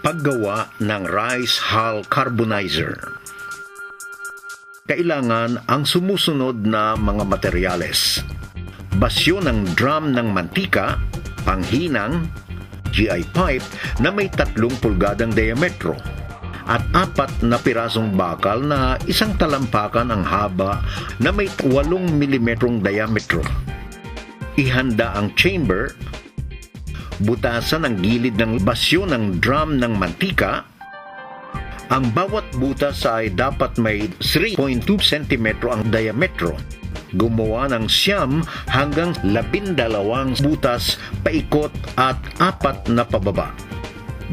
Paggawa ng rice hull carbonizer. Kailangan ang sumusunod na mga materyales. Basyo ng drum ng mantika, panghinang, GI pipe na may tatlong pulgadang diametro at apat na pirasong bakal na isang talampakan ang haba na may 8 mm diametro. Ihanda ang chamber butasan ang gilid ng basyo ng drum ng mantika. Ang bawat butas ay dapat may 3.2 cm ang diametro. Gumawa ng siyam hanggang labindalawang butas paikot at apat na pababa.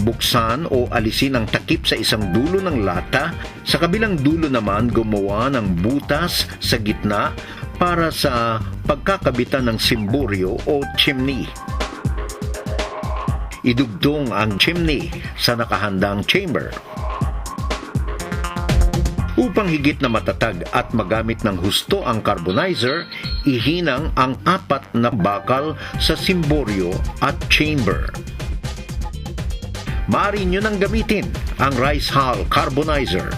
Buksan o alisin ang takip sa isang dulo ng lata, sa kabilang dulo naman gumawa ng butas sa gitna para sa pagkakabitan ng simboryo o chimney idugtong ang chimney sa nakahandang chamber. Upang higit na matatag at magamit ng husto ang carbonizer, ihinang ang apat na bakal sa simboryo at chamber. Maaari nyo nang gamitin ang rice hull carbonizer